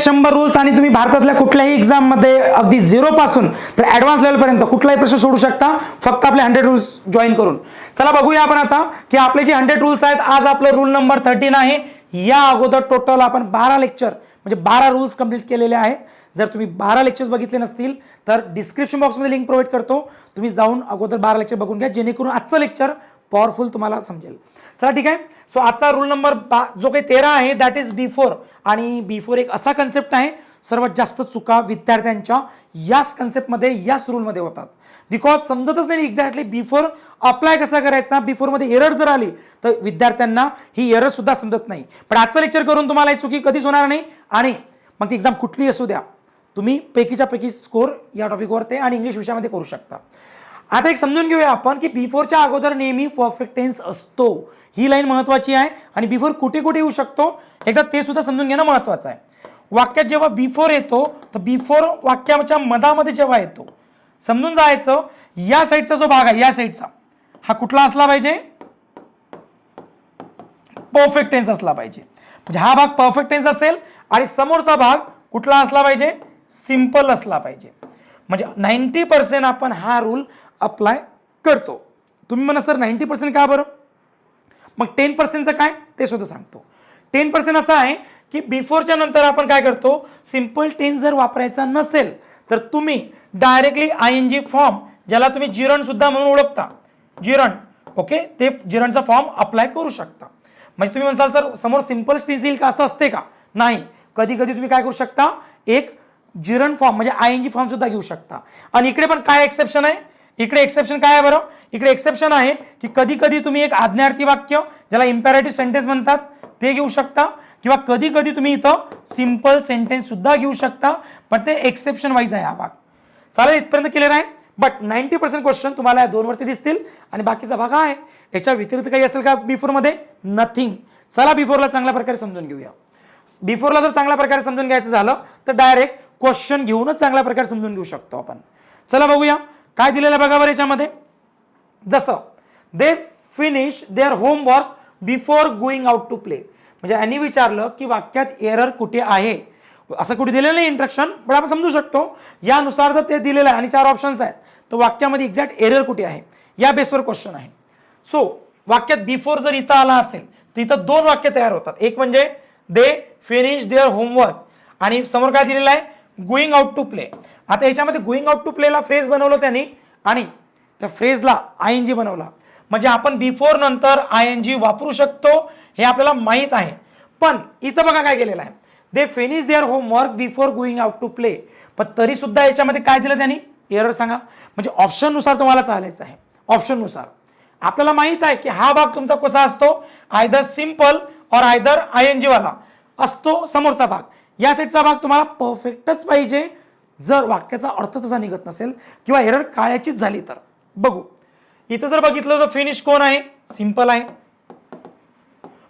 शंभर रूल्स आणि तुम्ही भारतातल्या कुठल्याही एक्झाममध्ये अगदी झिरो पासून तर ॲडव्हान्स लेवलपर्यंत कुठलाही प्रश्न सोडू शकता. फक्त आपले हंड्रेड रूल्स जॉईन करून. चला बघूया आपण आता की आपले जे हंड्रेड रूल्स आहेत आज आपलं रूल नंबर थर्टीन आहे. या अगोदर टोटल आपण बारा लेक्चर म्हणजे बारा रूल्स कंप्लीट केलेले आहेत. जर तुम्ही बारा लेक्चर्स बघितले नसतील तर डिस्क्रिप्शन बॉक्समध्ये लिंक प्रोव्हाइड करतो. तुम्ही जाऊन अगोदर बारा लेक्चर बघून घ्या जेणेकरून आजचं लेक्चर पॉवरफुल तुम्हाला समजेल. चला ठीक आहे. सो आजचा रूल नंबर बा जो काही तेरा आहे दॅट इज बी फोर आणि बी फोर एक असा कन्सेप्ट आहे सर्वात जास्त चुका विद्यार्थ्यांच्या याच कन्सेप्टमध्ये याच रूलमध्ये होतात. बिकॉज समजतच नाही एक्झॅक्टली बिफोर अप्लाय कसा करायचा बिफोरमध्ये एरर जर आली तर विद्यार्थ्यांना ही एरर सुद्धा समजत नाही. पण आजचं लेक्चर करून तुम्हाला ही चुकी कधीच होणार नाही. आणि मग ती एक्झाम कुठली असू द्या तुम्ही पैकीच्या पैकी स्कोर या टॉपिकवर ते आणि इंग्लिश विषयामध्ये करू शकता. आता एक समजून घेऊया आपण की बिफोरच्या अगोदर नेहमी परफेक्ट टेन्स असतो. ही लाईन महत्वाची आहे आणि बिफोर कुठे कुठे येऊ शकतो? एकदा ते सुद्धा समजून घेणं महत्वाचं आहे. वाक्यात जेव्हा बिफोर येतो तर बिफोर वाक्याच्या मधामध्ये जेव्हा येतो समजून जायचं या साईडचा जो भाग आहे या साईडचा हा कुठला असला पाहिजे? परफेक्ट टेन्स असला पाहिजे. म्हणजे हा भाग परफेक्ट टेन्स असेल आणि समोरचा भाग कुठला असला पाहिजे? सिंपल असला पाहिजे. म्हणजे नाईन्टी पर्सेंट आपण हा रूल अप्लाय करतो. तुम्ही म्हणा सर नाईन्टी पर्सेंट का बरं? मग टेन पर्सेंटचं काय? ते सुद्धा सांगतो. टेन पर्सेंट असं आहे की बिफोरच्या नंतर आपण काय करतो? सिंपल टेन जर वापरायचा नसेल तर तुम्ही directly I N G form ज्याला तुम्ही जिरणसुद्धा म्हणून ओळखता जिरण ओके? ते जिरणचा फॉर्म अप्लाय करू शकता. म्हणजे तुम्ही म्हणसाल सर समोर सिंपल स्टेन्स येईल का? असं असते का? नाही. कधी कधी तुम्ही काय करू शकता? एक जिरण फॉर्म म्हणजे आय एन जी फॉर्म सुद्धा घेऊ शकता. आणि इकडे पण काय एक्सेप्शन आहे? इकडे एक्सेप्शन काय आहे बरं? इकडे एक्सेप्शन आहे की कधी कधी तुम्ही एक आज्ञार्थी वाक्य ज्याला इम्पॅरेटिव्ह सेंटेन्स म्हणतात ते घेऊ शकता. किंवा कधी कधी तुम्ही इथं सिंपल सेंटेन्स सुद्धा घेऊ शकता पण ते एक्सेप्शन वाईज आहे हा भाग. चालेल इथपर्यंत क्लिअर आहे? बट नाईन्टी पर्सेंट क्वेश्चन तुम्हाला या दोनवरती दिसतील. आणि बाकीचा भाग हा आहे. याच्या व्यतिरिक्त काही असेल का बिफोरमध्ये नथिंग चला बिफोरला चांगल्या प्रकारे समजून घेऊया. बिफोरला जर चांगल्या प्रकारे समजून घ्यायचं झालं तर डायरेक्ट क्वेश्चन घेऊनच चांगल्या प्रकारे समजून घेऊ शकतो आपण. चला बघूया काय दिलेलं आहे बघा बरं याच्यामध्ये. जसं they finish their homework before going out to play म्हणजे यांनी विचारलं की वाक्यात एरर कुठे आहे? असं कुठे दिलेलं नाही इंट्रक्शन पण आपण समजू शकतो. यानुसार जर ते दिलेलं आहे आणि चार ऑप्शन्स आहेत तर वाक्यामध्ये एक्झॅक्ट एरर कुठे आहे? या बेसवर क्वेश्चन आहे. सो वाक्यात बिफोर जर इथं आला असेल तर इथं दोन वाक्य तयार होतात. एक म्हणजे दे फिनिश देअर होमवर्क आणि समोर काय दिलेलं आहे? गोईंग आउट टू प्ले आता याच्यामध्ये गोईंग आउट टू प्लेला फ्रेज बनवलं त्यांनी आणि त्या फ्रेजला आय एन जी बनवला. म्हणजे आपण बिफोर नंतर आय एन जी वापरू शकतो हे आपल्याला माहीत आहे. पण इथं बघा काय केलेलं आहे. They finish their homework before going out to play पण तरीसुद्धा याच्यामध्ये काय दिलं त्यांनी? एरर सांगा. म्हणजे ऑप्शननुसार तुम्हाला चालायचं आहे. ऑप्शननुसार आपल्याला माहीत आहे की हा भाग तुमचा कसा असतो? आयदर सिंपल और आयदर आय एन जीवाला असतो समोरचा भाग. या सेटचा भाग तुम्हाला परफेक्टच पाहिजे. जर वाक्याचा अर्थ तसा निघत नसेल किंवा एरर काळ्याचीच झाली तर. बघू. इथं जर बघितलं तर फिनिश कोण आहे? सिंपल आहे.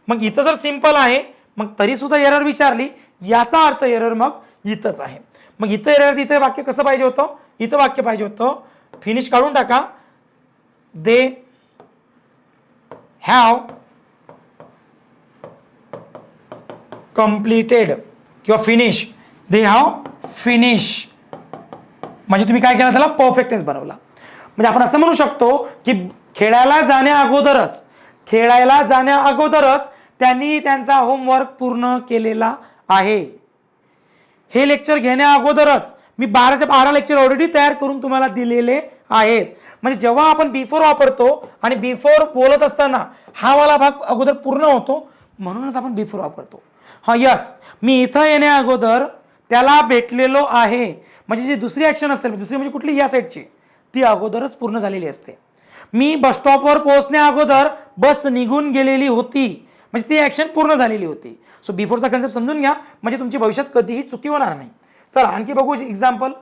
मग इथं जर सिंपल आहे मग तरी सुद्धा एरर विचारली. याचा अर्थ एरर मग इथंच आहे. मग इथं एरर इथं वाक्य कसं पाहिजे होतं? इथं वाक्य पाहिजे होतं. फिनिश काढून टाका. दे हॅव कम्प्लिटेड किंवा फिनिश दे हॅव फिनिश म्हणजे तुम्ही काय केलं? त्याला परफेक्टनेस बनवला. म्हणजे आपण असं म्हणू शकतो की खेळायला जाण्या अगोदरच खेळायला जाण्या अगोदरच त्यांनी त्यांचा होमवर्क पूर्ण केलेला आहे. हे लेक्चर घेण्या अगोदरच मी बाराच्या बारा लेक्चर ऑलरेडी तयार करून तुम्हाला दिलेले आहेत. म्हणजे जेव्हा आपण बिफोर वापरतो आणि बिफोर बोलत असताना हा वाला भाग अगोदर पूर्ण होतो म्हणूनच आपण बिफोर वापरतो. हां यस मी इथं येण्या अगोदर त्याला भेटलेलो आहे. म्हणजे जी दुसरी ॲक्शन असेल दुसरी म्हणजे कुठली? या साईडची ती अगोदरच पूर्ण झालेली असते. मी बस स्टॉपवर पोहोचण्या अगोदर बस निघून गेलेली होती. म्हणजे ती ॲक्शन पूर्ण झालेली होती. सो बिफोरचा कन्सेप्ट समजून घ्या. म्हणजे तुमची भविष्यात कधीही चुकी होणार नाही. चला आणखी बघू example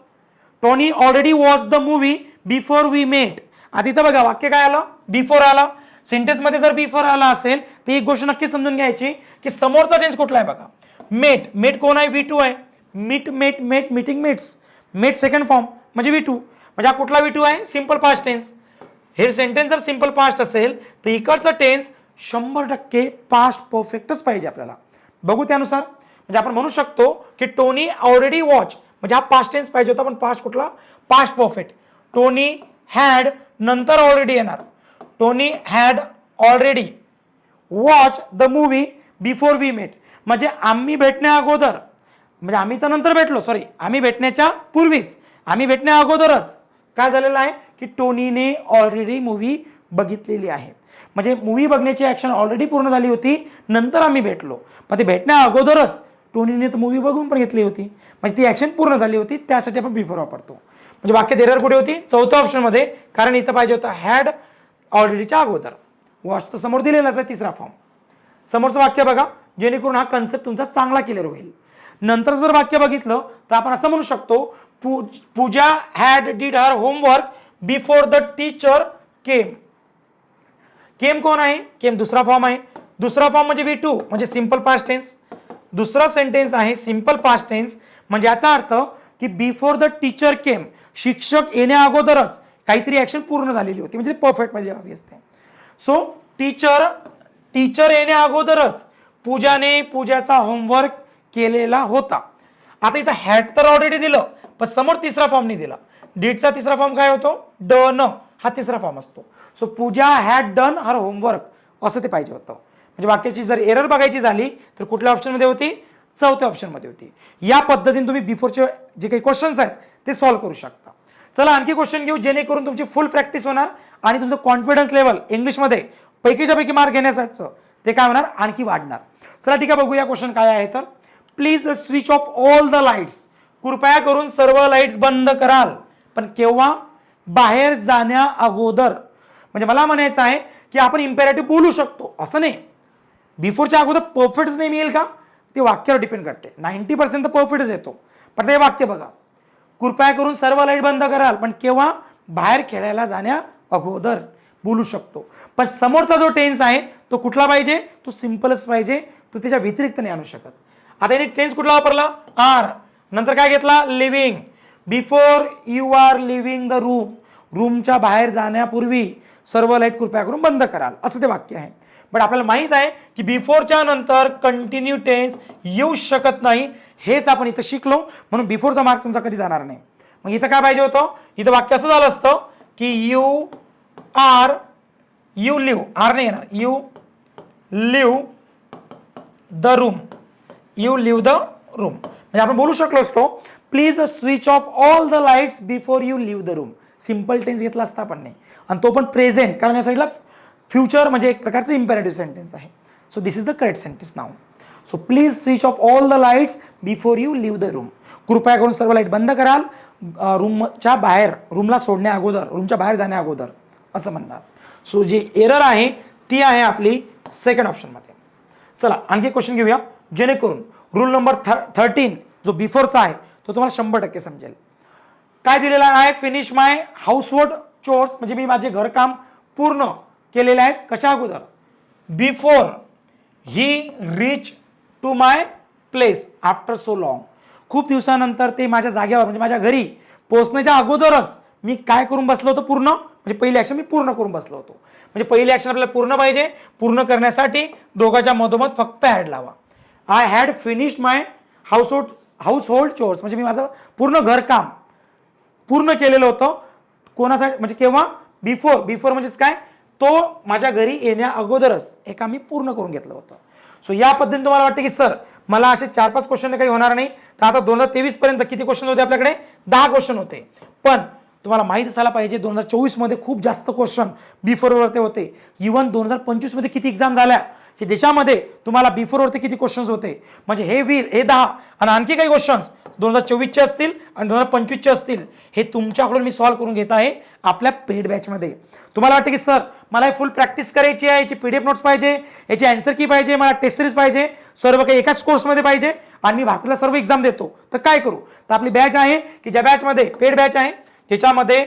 Tony already watch the movie before we met आता इथं बघा वाक्य काय आलं? बिफोर आलं. सेंटेन्समध्ये जर बिफोर आला असेल तर एक गोष्ट नक्की समजून घ्यायची की समोरचा टेन्स कुठला आहे बघा. मेट मेट कोण आहे? व्ही टू आहे. Meet met met meeting meets met second form म्हणजे व्ही टू म्हणजे हा कुठला व्ही टू आहे? सिंपल पास्ट टेन्स हे सेंटेन्स जर सिंपल पास्ट असेल तर इकडचं टेन्स शंभर टक्के पास्ट परफेक्टच पाहिजे आपल्याला. बघू त्यानुसार. म्हणजे आपण म्हणू शकतो की टोनी ऑलरेडी वॉच म्हणजे हा पास्ट टेन्स पाहिजे होता पण पास्ट कुठला? पास्ट परफेक्ट टोनी हॅड नंतर ऑलरेडी येणार. Tony had already watch the movie before we met म्हणजे आम्ही भेटण्या अगोदर म्हणजे आम्ही तर नंतर भेटलो सॉरी आम्ही भेटण्याच्या पूर्वीच आम्ही भेटण्या अगोदरच काय झालेलं आहे की टोनीने ऑलरेडी मूवी बघितलेली आहे. म्हणजे मूवी बघण्याची ॲक्शन ऑलरेडी पूर्ण झाली होती नंतर आम्ही भेटलो. पण ते भेटण्या अगोदरच टोनीने तर मूवी बघून पण घेतली होती. म्हणजे ती ॲक्शन पूर्ण झाली होती त्यासाठी आपण बिफोर वापरतो. म्हणजे वाक्य देरर कुठे होती? चौथ्या ऑप्शनमध्ये कारण इथं पाहिजे होतं हॅड ऑलरेडीच्या अगोदर. वॉच तर समोर दिलेलाच आहे तिसरा फॉर्म समोरचं वाक्य बघा जेणेकरून हा कन्सेप्ट तुमचा चांगला क्लिअर होईल. नंतर जर वाक्य बघितलं तर आपण असं म्हणू शकतो पू Pooja had did her homework before the teacher came came कोण आहे? केम दुसरा फॉर्म आहे. दुसरा फॉर्म म्हणजे वी टू म्हणजे सिंपल पास्ट टेन्स दुसरा सेंटेन्स आहे सिंपल पास्ट टेन्स म्हणजे याचा अर्थ की बिफोर द टीचर केम शिक्षक येण्या अगोदरच काहीतरी ॲक्शन पूर्ण झालेली होती. म्हणजे परफेक्टमध्ये हवी असते सो टीचर टीचर येण्या अगोदरच पूजाने पूजाचा होमवर्क केलेला होता. आता इथं हॅट तर ऑलरेडी दिलं पण समोर तिसरा फॉर्म नाही दिला. डीडचा तिसरा फॉर्म काय होतो? डन हा तिसरा फॉर्म असतो. So Pooja had done her homework असं ते पाहिजे होतं. म्हणजे वाक्याची जर एरर बघायची झाली तर कुठल्या ऑप्शनमध्ये होती? चौथ्या ऑप्शनमध्ये होती. या पद्धतीने तुम्ही बिफोरचे जे काही क्वेश्चन्स आहेत ते सॉल्व्ह करू शकता. चला आणखी क्वेश्चन घेऊ जेणेकरून तुमची फुल प्रॅक्टिस होणार आणि तुमचं कॉन्फिडन्स लेवल इंग्लिशमध्ये पैकीच्या पैकी मार्क घेण्यासाठीचं ते काय होणार? आणखी वाढणार. चला ठीक आहे बघूया क्वेश्चन काय आहे तर. Please switch off all the lights कृपया करून सर्व लाईट्स बंद कराल. पण केव्हा? बाहेर जाण्या अगोदर. म्हणजे मला म्हणायचं आहे की आपण इम्पेरेटिव्ह बोलू शकतो असं नाही. बिफोरच्या अगोदर परफेक्टच नाही मिळेल का? ते वाक्यावर डिपेंड करते. नाईन्टी पर्सेंट तर परफेक्टच येतो. पण ते वाक्य बघा. कृपया करून सर्व लाइट बंद कराल पण केव्हा? बाहेर खेळायला जाण्या अगोदर. बोलू शकतो. पण समोरचा जो टेन्स आहे तो कुठला पाहिजे? तो सिम्पलच पाहिजे. तो त्याच्या व्यतिरिक्त नाही आणू शकत. आता याने टेन्स कुठला वापरला? आर नंतर काय घेतला? Living before you are living the room रूमच्या बाहेर जाण्यापूर्वी सर्व लाइट कृपया करून बंद कराल. असं ते वाक्य आहे. बट आपल्याला माहीत आहे की बिफोरच्या नंतर कंटिन्यू टेन्स येऊ शकत नाही. हेच आपण इथं शिकलो म्हणून बिफोरचा मार्क तुमचा कधी जाणार नाही. मग इथं काय पाहिजे होतं? इथं वाक्य असं झालं असतं की you are you live are नाही येणार. You leave the room you leave the room म्हणजे आपण बोलू शकलो असतो please switch off all the lights before you leave the room simple tense घेतला असता पण नाही. आणि तो पण प्रेझेंट कारण या साईडला फ्युचर म्हणजे एक प्रकारचं इम्पॅरेटिव्ह सेंटेन्स आहे. So this is the correct sentence now so please switch off all the lights before you leave the room कृपया करून सर्व लाइट बंद कराल. रूमच्या बाहेर रूमला सोडण्या अगोदर रूमच्या बाहेर जाण्या अगोदर असं म्हणणार. सो जी एरर आहे ती आहे आपली सेकंड ऑप्शनमध्ये चला आणखी क्वेश्चन घेऊया. जेणेकरून रूल नंबर थ थर्टीन जो बिफोरचा आहे तो तुम्हाला शंभर टक्के समजेल. काय दिलेला आहे? फिनिश माय हाऊसवर्ड चोर्स म्हणजे मी माझे घरकाम पूर्ण केलेले आहेत. कशा अगोदर? Before he reach to my place after so long खूप दिवसानंतर ते माझ्या जागेवर म्हणजे माझ्या घरी पोचण्याच्या अगोदरच मी काय करून बसलो होतो पूर्ण? म्हणजे पहिली ॲक्शन मी पूर्ण करून बसलो होतो. म्हणजे पहिली ॲक्शन आपल्याला पूर्ण पाहिजे पूर्ण करण्यासाठी दोघांच्या मधोमध फक्त हॅड लावा. I had finished my household household chores म्हणजे मी माझं पूर्ण घरकाम पूर्ण केलेलं होतं. कोणासाठी? म्हणजे केव्हा? बिफोर बिफोर म्हणजेच काय? तो माझ्या घरी येण्या अगोदरच हे काम मी पूर्ण करून घेतलं होतं. सो या पद्धतीने तुम्हाला वाटतं की सर मला असे चार पाच क्वेश्चन काही होणार नाही. तर आता दोन हजार तेवीसपर्यंत किती क्वेश्चन होते आपल्याकडे? दहा क्वेश्चन होते. पण तुम्हाला माहीत असायला पाहिजे दोन हजार चोवीसमध्ये खूप जास्त क्वेश्चन बिफोरवरती होते. इवन दोन हजार पंचवीसमध्ये किती एक्झाम झाल्या? की देशामध्ये तुम्हाला बिफोरवरती किती क्वेश्चन्स होते? म्हणजे हे वीर हे दहा आणि आणखी काही क्वेश्चन्स दोन हजार चोवीसचे असतील आणि दोन हजार पंचवीसचे असतील हे तुमच्याकडून मी सॉल्व्ह करून घेत आहे आपल्या पेड बॅचमध्ये तुम्हाला वाटतं की सर मला हे फुल प्रॅक्टिस करायची आहे याची पी डी एफ नोट्स पाहिजे याची अँसर की पाहिजे मला टेस्ट सिरीज पाहिजे सर्व काही एकाच कोर्समध्ये पाहिजे आणि मी भारताला सर्व एक्झाम देतो. तर काय करू? तर आपली बॅच आहे की ज्या बॅचमध्ये पेड बॅच आहे ज्याच्यामध्ये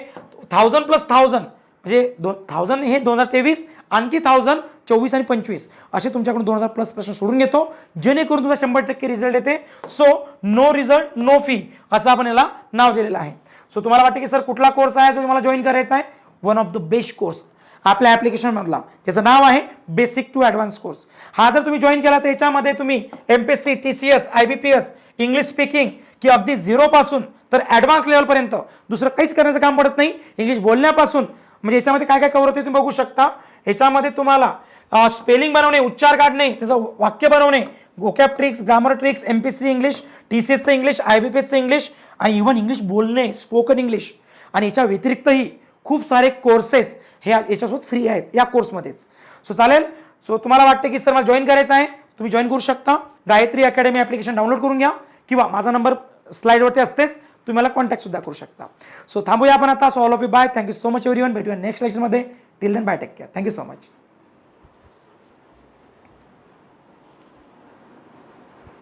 थाउजंड प्लस थाउजंड म्हणजे दोन थाउजंड हे दोन हजार तेवीस आणखी थाउजंड चोवीस आणि पंचवीस असे तुमच्याकडून दोन हजार प्लस प्रश्न सोडून घेतो. जेणेकरून तुमचा शंभर टक्के रिझल्ट येते. So no result no fee असं आपण याला नाव दिलेलं आहे. सो तुम्हाला वाटतं की सर कुठला कोर्स आहे जो तुम्हाला जॉईन करायचा आहे? One of the best course आपल्या ॲप्लिकेशनमधला ज्याचं नाव आहे बेसिक टू ॲडव्हान्स कोर्स हा जर तुम्ही जॉईन केला तर याच्यामध्ये तुम्ही M P S C T C S I B P S English speaking की अगदी झिरोपासून तर ॲडव्हान्स लेवलपर्यंत दुसरं काहीच करण्याचं काम पडत नाही. इंग्लिश बोलण्यापासून. म्हणजे याच्यामध्ये काय काय कवर होते तुम्ही बघू शकता. याच्यामध्ये तुम्हाला स्पेलिंग बनवणे उच्चार काढणे त्याचं वाक्य बनवणे गोकॅप tricks grammar tricks M P C English T C एसचं इंग्लिश आय बी पी एसचं इंग्लिश आणि इव्हन इंग्लिश बोलणे स्पोकन इंग्लिश आणि याच्या व्यतिरिक्तही खूप सारे कोर्सेस हे याच्यासोबत फ्री आहेत या कोर्समध्येच सो चालेल? सो तुम्हाला वाटतं की सर मला जॉईन करायचं आहे? तुम्ही जॉईन करू शकता. गायत्री अकॅडमी ॲप्लिकेशन डाउनलोड करून घ्या. किंवा माझा नंबर स्लाईडवरती असतेच. तुम्ही मला कॉन्टॅक्टसुद्धा करू शकता. सो थांबूया आपण आता. So all of you bye thank you so much everyone भेटूया नेक्स्ट लेक्चरमध्ये till then bye take care thank you so much